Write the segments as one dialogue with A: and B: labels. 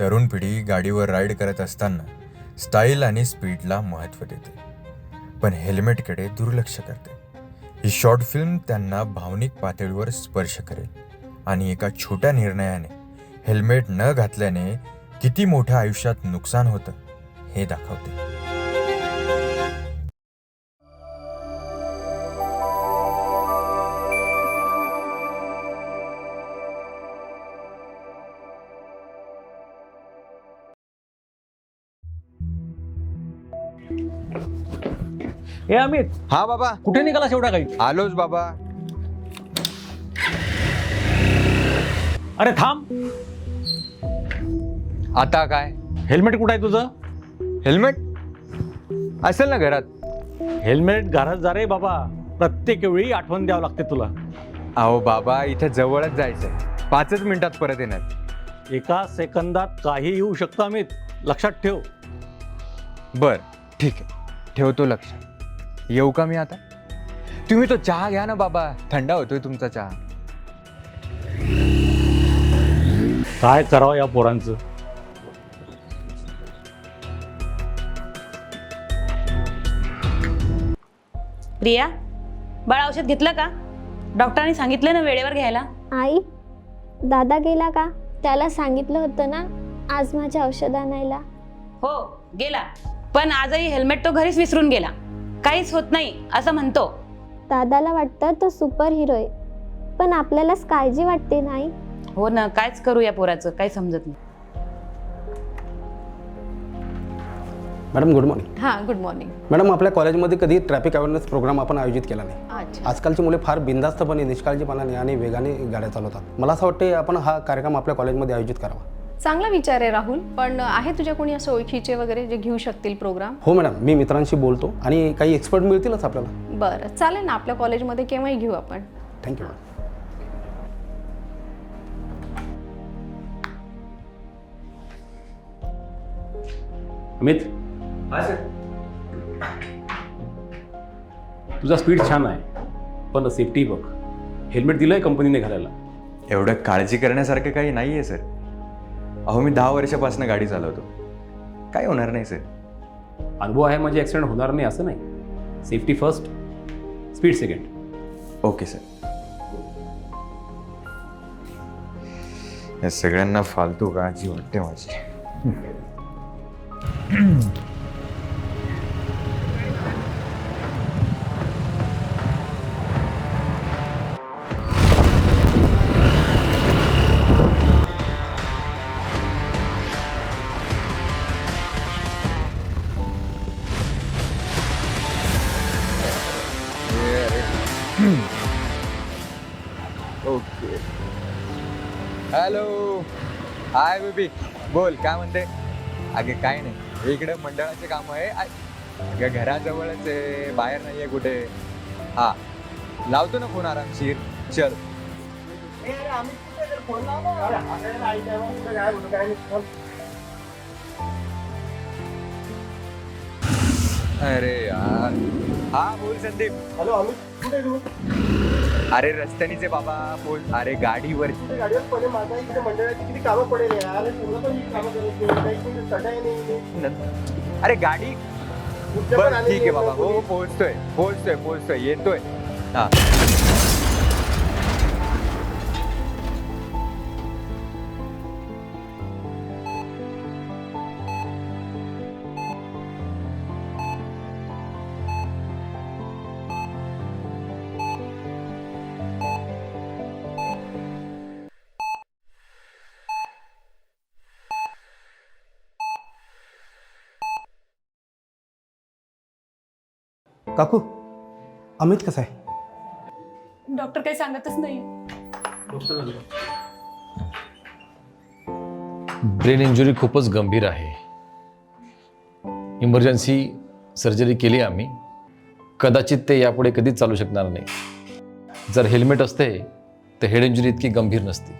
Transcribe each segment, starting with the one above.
A: तरुण पिढी गाडीवर राईड करत असताना स्टाईल आणि स्पीडला महत्त्व देते. पण हेल्मेटकडे दुर्लक्ष करते. ही शॉर्ट फिल्म त्यांना भावनिक पातळीवर स्पर्श करेल आणि एका छोट्या निर्णयाने हेल्मेट न घातल्याने किती मोठ्या आयुष्यात नुकसान होतं हे दाखवते.
B: हे अमित.
C: हा बाबा.
B: कुठे निघाला एवढा काही?
C: आलोच बाबा.
B: अरे थांब.
C: आता काय?
B: हेल्मेट कुठं आहे तुझं?
C: हेल्मेट? असेल ना घरात.
B: हेल्मेट घरात जा रे बाबा. प्रत्येक वेळी आठवण द्यावं लागते तुला.
C: अहो बाबा इथे जवळच जायचंय. पाचच मिनिटात परत येणार.
B: एका सेकंदात काही येऊ शकतं अमित. लक्षात ठेव.
C: बर ठीक आहे. ठेवतो लक्ष. येऊ का मी आता? तुम्ही तो चहा घ्या ना बाबा. थंडा होतोय तुमचा चहा.
B: काय करावं या पोरांचं?
D: प्रिया बाळ औषध घेतलं का? डॉक्टरांनी सांगितलं ना वेळेवर घ्यायला?
E: आई दादा गेला का? त्याला सांगितलं होतं ना आज माझे औषध आणायला.
D: हो गेला. पण आजही हेल्मेट तो घरीच विसरून गेला. काहीच होत नाही असं म्हणतो.
E: दादाला वाटतं तो सुपर हिरो आहे. पण आपल्यालाच काळजी वाटते नाही.
D: हो ना कायच करू या पोराचं काही समजत नाही.
F: मॅडम गुड मॉर्निंग
G: हां गुड मॉर्निंग
F: मॅडम आपल्या कॉलेजमध्ये कधी ट्रॅफिक अवेअरनेस प्रोग्राम आपण आयोजित केला नाही.
G: अच्छा.
F: आजकालची मुले फार बिंदास्तपणे निष्काळजीपणाने आणि वेगाने गाड्या चालवतात. मला असं वाटते आपण हा कार्यक्रम आपल्या कॉलेजमध्ये आयोजित करावा.
G: चांगला विचार आहे राहुल पण आहे तुझ्या कोणी असं ओळखीचे वगैरे जे घेऊ शकतील प्रोग्राम
F: हो मॅडम मी मित्रांशी बोलतो आणि काही एक्सपर्ट मिळतीलच आपल्याला.
G: बरं चालेल ना आपल्या कॉलेजमध्ये केव्हाही घेऊ आपण.
F: Thank you madam
B: Amit. तुझा स्पीड छान आहे पण सेफ्टी बघ. हेल्मेट दिलंय कंपनीने घालायला.
A: एवढं काळजी करण्यासारखं काही नाही आहे सर अहो मी दहा वर्षापासून गाडी चालवतो. काय होणार नाही सर?
B: अनुभव आहे म्हणजे ॲक्सिडेंट होणार नाही असं नाही. Safety first speed second
A: okay sir. या सगळ्यांना फालतू काळजी वाटते माझी.
C: हॅलो हाय बेबी बोल काय म्हणते? अगे काय नाही. इकडे मंडळाचे काम आहे. अगं घराजवळच आहे. बाहेर नाहीये कुठे. हा. लावतो ना फोन आरामशीर. चल. अरे यार. हा बोल संदीप.
F: हॅलो अमित कुठे तू?
C: अरे रस्त्यानीचे बाबा बोल अरे गाडीवर
F: गाडीवर पडे माझा इकडे मंडळाची किती कामं पडेल यार. तुला पण कामं करत नाही.
C: अरे गाडी बर ठीक आहे बाबा. हो पोहोचतोय पोहोचतोय पोहोचतोय. येतोय. हा.
F: काकू अमित कसा आहे?
G: डॉक्टर काही सांगतच नाही.
H: ब्रेन इंजुरी खूपच गंभीर आहे. इमर्जन्सी सर्जरी केली आम्ही. कदाचित ते यापुढे कधीच चालू शकणार नाही. जर हेल्मेट असते तर हेड इंजुरी इतकी गंभीर नसती.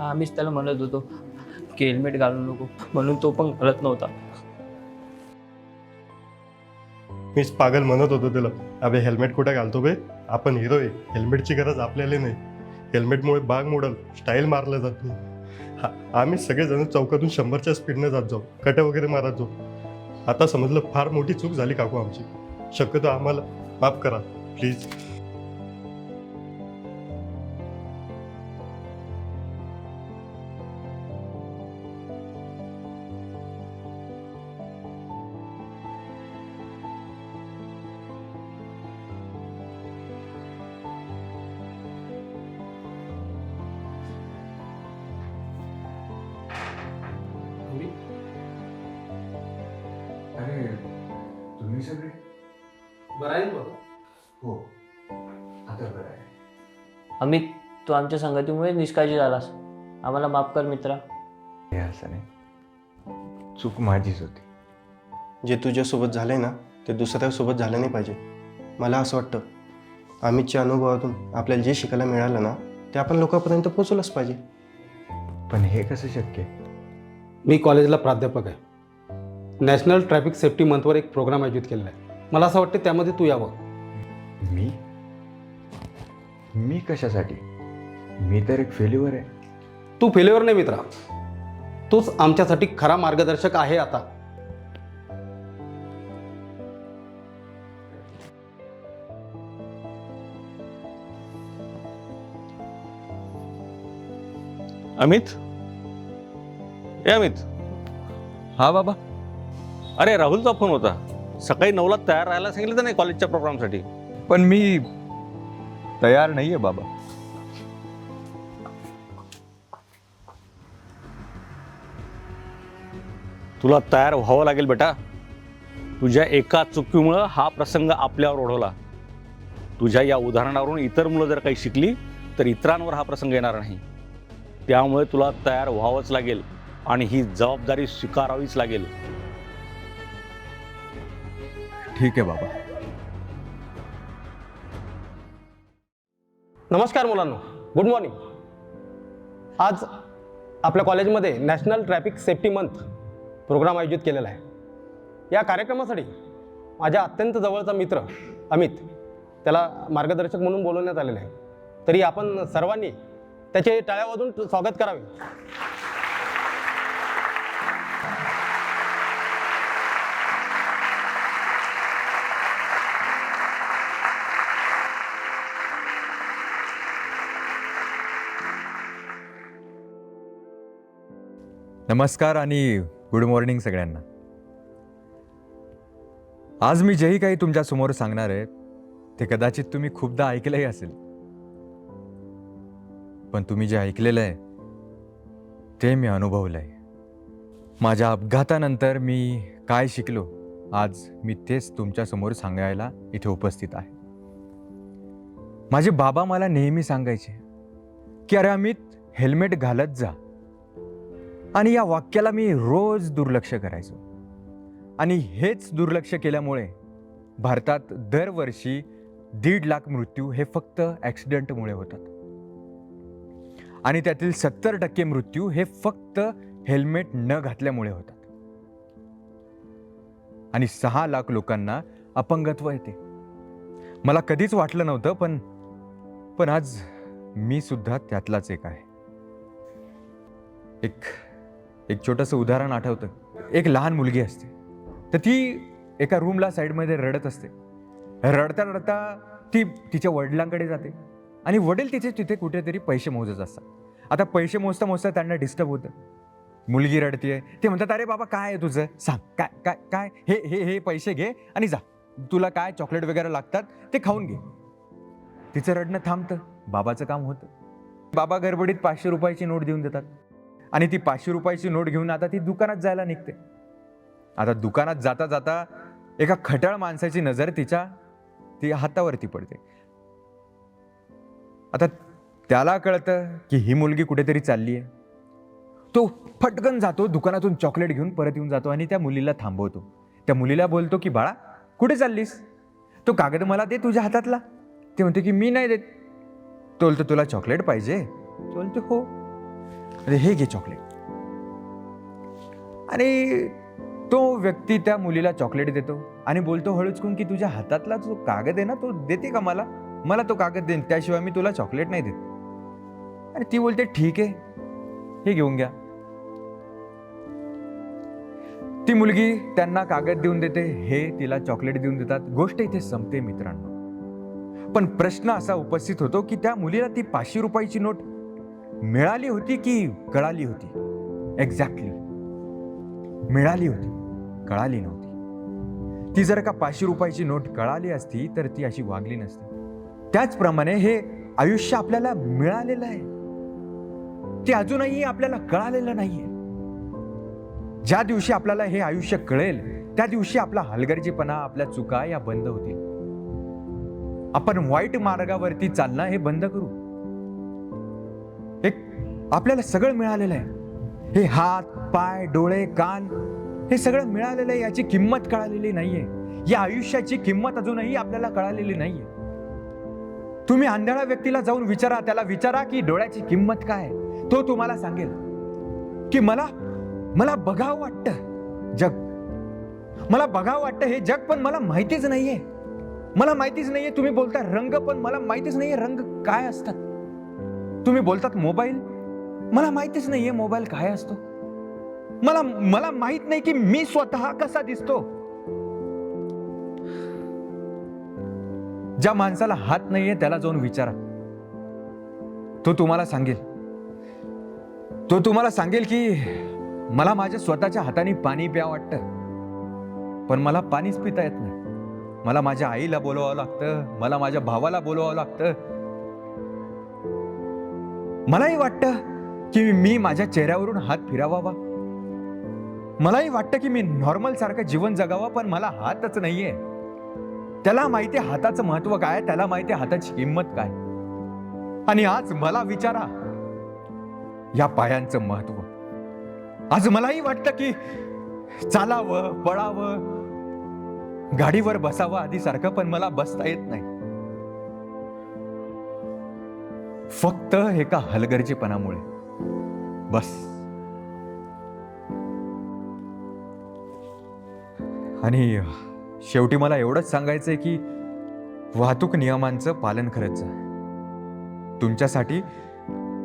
I: आम्हीच त्याला म्हणत होतो की हेल्मेट घालू नको. म्हणून तो पण घालत नव्हता.
J: मीच पागल म्हणत होतो त्याला अबे हेल्मेट कुठे घालतो बे? आपण हिरो आहे. हेल्मेटची गरज आपल्याला नाही. हेल्मेटमुळे बाग मोडल स्टाईल मारलं जात नाही. हा- आम्ही सगळेजण चौकातून शंभरच्या स्पीडने जात जाऊ. कट्या वगैरे मारत जाऊ. आता समजलं फार मोठी चूक झाली काकू आमची. शक्यतो आम्हाला माफ करा. प्लीज
K: बरं आहे बघ
C: हो. आता बरं आहे.
I: अमित तू आमच्या संगतीमुळे निष्काळजी झालास. आम्हाला माफ कर मित्रा.
C: हे असं नाही. चूक माझीच होती.
J: जे तुझ्यासोबत झालंय ना ते दुसऱ्यासोबत झालं नाही पाहिजे. मला असं वाटतं अमितच्या अनुभवातून आपल्याला जे शिकायला मिळालं ना ते आपण लोकांपर्यंत पोचवलंच पाहिजे.
C: पण हे कसं शक्य आहे?
F: मी कॉलेजला प्राध्यापक आहे. नॅशनल ट्रॅफिक सेफ्टी मंथवर एक प्रोग्राम आयोजित केलेला आहे. मला असं वाटतं त्यामध्ये तू यावं.
C: मी? मी कशासाठी? मी तर एक फेल्युअर आहे.
F: तू फेल्युअर नाही मित्रा. तूच आमच्यासाठी खरा मार्गदर्शक आहे आता.
B: अमित? ए अमित?
L: हा बाबा.
B: अरे राहुलचा फोन होता. सकाळी नऊला तयार राहायला सांगितलं तर नाही कॉलेजच्या प्रोग्रामसाठी.
L: पण मी तयार नाही आहे बाबा.
B: तुला तयार व्हावं लागेल बेटा. तुझ्या एका चुकीमुळं हा प्रसंग आपल्यावर ओढवला. तुझ्या या उदाहरणावरून इतर मुलं जर काही शिकली तर इतरांवर हा प्रसंग येणार नाही. त्यामुळे तुला तयार व्हावंच लागेल आणि ही जबाबदारी स्वीकारावीच लागेल.
L: ठीक आहे बाबा.
F: नमस्कार मुलांनो. गुड मॉर्निंग आज आपल्या कॉलेजमध्ये national traffic safety month programme आयोजित केलेला आहे. या कार्यक्रमासाठी माझ्या अत्यंत जवळचा मित्र अमित त्याला मार्गदर्शक म्हणून बोलवण्यात आलेलं आहे. तरी आपण सर्वांनी त्याचे टाळ्या वाजून स्वागत करावे.
C: नमस्कार आणि गुड मॉर्निंग सगळ्यांना. आज मी जेही काही तुमच्यासमोर सांगणार आहे ते कदाचित तुम्ही खूपदा ऐकलंही असेल. पण तुम्ही जे ऐकलेलं आहे ते मी अनुभवलं आहे माझ्या अपघातानंतर मी काय शिकलो आज मी तेच तुमच्यासमोर सांगायला इथे उपस्थित आहे. माझे बाबा मला नेहमी सांगायचे की अरे अमित हेल्मेट घालत जा. आणि या वाक्याला मी रोज दुर्लक्ष करायचो. आणि हेच दुर्लक्ष केल्यामुळे भारतात दरवर्षी दीड लाख मृत्यू हे फक्त ॲक्सिडेंटमुळे होतात. आणि त्यातील सत्तर टक्के मृत्यू हे फक्त हेल्मेट न घातल्यामुळे होतात. आणि सहा लाख लोकांना अपंगत्व येते. मला कधीच वाटलं नव्हतं पण पण आज मी सुद्धा त्यातलाच एक आहे. एक एक छोटंसं उदाहरण आठवतं. एक लहान मुलगी असते. तर ती एका रूमला साईडमध्ये रडत असते. रडता रडता ती तिच्या वडिलांकडे जाते आणि वडील तिचे तिथे कुठेतरी पैसे मोजत असतात. आता पैसे मोजता मोजता त्यांना डिस्टर्ब होतं. मुलगी रडतीये. ते म्हणतात अरे बाबा काय आहे तुझं? सांग. काय काय काय? हे हे हे पैसे घे आणि जा. तुला काय चॉकलेट वगैरे लागतात ते खाऊन घे. तिचं रडणं थांबतं. बाबाचं काम होतं. बाबा गडबडीत पाचशे रुपयाची नोट देऊन देतात. आणि ती पाचशे रुपयाची नोट घेऊन आता ती दुकानात जायला निघते. आता दुकानात जाता जाता एका खटाळ माणसाची नजर तिच्या ती हातावरती पडते. आता त्याला कळतं की ही मुलगी कुठेतरी चालली आहे. तो फटकन जातो दुकानातून चॉकलेट घेऊन परत येऊन जातो आणि त्या मुलीला थांबवतो. त्या मुलीला बोलतो की बाळा कुठे चाललीस? तो कागद मला दे तुझ्या हातातला. ते म्हणते की मी नाही देत. तो बोलतो तुला चॉकलेट पाहिजे. तो बोलतो हो. अरे हे घे चॉकलेट आणि तो व्यक्ती त्या मुलीला चॉकलेट देतो आणि बोलतो हळूचकून की तुझ्या हातातला जो कागद आहे ना तो देते का मला? मला तो कागद दे त्याशिवाय मी तुला चॉकलेट नाही देत. आणि ती बोलते ठीक आहे हे घेऊन घ्या. ती मुलगी त्यांना कागद देऊन देते हे तिला चॉकलेट देऊन देतात. गोष्ट इथे संपते मित्रांनो. पण प्रश्न असा उपस्थित होतो की त्या मुलीला ती पाचशे रुपयाची नोट मिळाली होती की कळाली होती? एक्झॅक्टली मिळाली होती कळाली नव्हती. ती जर का पाचशे रुपयाची नोट कळाली असती तर ती अशी वागली नसती. त्याचप्रमाणे हे आयुष्य आपल्याला मिळालेलं आहे. ते अजूनही आपल्याला कळालेलं नाहीये. ज्या दिवशी आपल्याला हे आयुष्य कळेल त्या दिवशी आपला हलगर्जीपणा आपल्या चुका या बंद होतील. आपण वाईट मार्गावरती चालणं हे बंद करू. आपल्याला सगळं मिळालेलं आहे. हे हात पाय डोळे कान हे सगळं मिळालेलं आहे याची किंमत कळालेली नाहीये. या आयुष्याची किंमत अजूनही आपल्याला कळालेली नाहीये. तुम्ही आंधळा व्यक्तीला जाऊन विचारा त्याला विचारा की डोळ्याची किंमत काय तो तुम्हाला सांगेल की मला मला बघावं वाटतं जग. मला बघावं वाटतं हे जग पण मला माहितीच नाहीये. मला माहितीच नाहीये तुम्ही बोलता रंग पण मला माहितीच नाहीये रंग काय असतात. तुम्ही बोलतात मोबाईल मला माहितीच नाहीये मोबाईल काय असतो. मला मला माहीत नाही की मी स्वतः कसा दिसतो. ज्या माणसाला हात नाहीये त्याला जाऊन विचारा. तो तुम्हाला सांगेल. तो तुम्हाला सांगेल की मला माझ्या स्वतःच्या हाताने पाणी प्या वाटतं. पण मला पाणीच पिता येत नाही. मला माझ्या आईला बोलवावं लागतं. मला माझ्या भावाला बोलवावं लागतं. मलाही वाटतं की मी माझ्या चेहऱ्यावरून हात फिरावा मलाही वाटतं की मी नॉर्मल सारखं जीवन जगावं पण मला हातच नाहीये. त्याला माहिती हाताचं महत्त्व काय त्याला माहिती हाताची किंमत काय आणि आज मला विचारा या पायांचं महत्त्व आज मलाही वाटतं की चालावं पळावं गाडीवर बसावं आधी सारखं पण मला बसता येत नाही. फक्त एका हलगर्जीपणामुळे. बस. आणि शेवटी मला एवढंच सांगायचंय की वाहतूक नियमांचं पालन करत जा. तुमच्यासाठी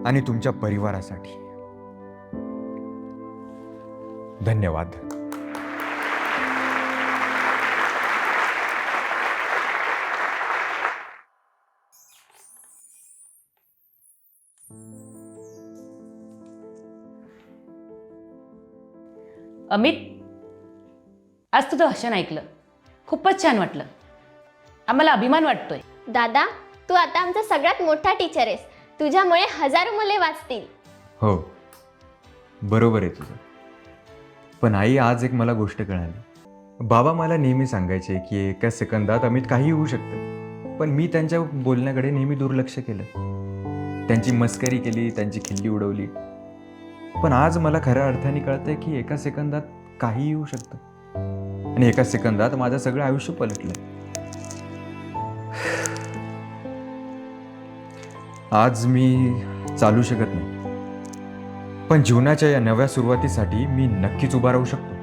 C: आणि तुमच्या परिवारासाठी. धन्यवाद.
D: अमित आज तुझं भाषण ऐकलं. खूपच छान वाटलं. आम्हाला अभिमान वाटतोय.
E: दादा तू आता आमचा सगळ्यात मोठा टीचर आहेस. तुझ्यामुळे हजारो मुले वाचतील.
C: हो. बरोबर आहे तुझं. पण आई आज एक मला गोष्ट कळाली. बाबा मला नेहमी सांगायचे की एका सेकंदात अमित काही होऊ शकतं. पण मी त्यांच्या बोलण्याकडे नेहमी दुर्लक्ष केलं. त्यांची मस्करी केली त्यांची खिल्ली उडवली. पण आज मला खऱ्या अर्थाने कळतंय की एका सेकंदात काहीही होऊ शकतं. आणि एका सेकंदात माझं सगळं आयुष्य पलटलं. आज मी चालू शकत नाही. पण जीवनाच्या या नव्या सुरुवातीसाठी मी नक्कीच उभा राहू शकतो.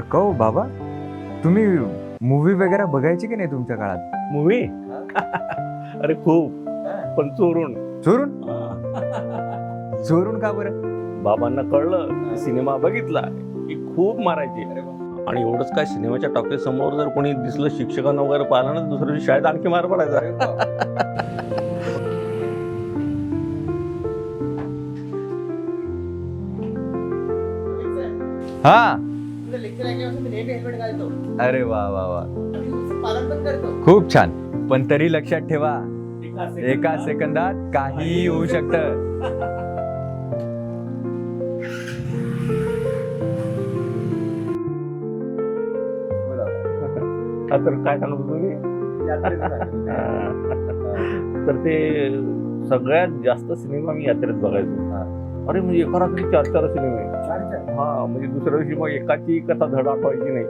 C: कहो बाबा तुम्ही मूवी वगैरे बघायची की नाही तुमच्या काळात?
B: मूवी अरे खूप. पण चोरून.
C: चोरून? चोरून का बरं?
B: बाबांना कळलं सिनेमा बघितला की खूप मारायचे. आणि एवढंच काय सिनेमाच्या टॉकीज समोर जर कोणी दिसलं शिक्षकांना वगैरे पाहिलं ना दुसऱ्या दिवशी शाळेत आणखी मार पडायचा.
C: हा. अरे वा वा वा. खूप छान. पण तरी लक्षात ठेवा एका सेकंदात काहीही होऊ शकतं.
B: हा, तर काय सांगत होतो मी तर ते सगळ्यात जास्त सिनेमा मी यात्रेत बघायचो. अरे म्हणजे एका रात्री चार चार सिनेमे हा म्हणजे दुसऱ्या दिवशी मग एकाची कथा धड आठवायची नाही.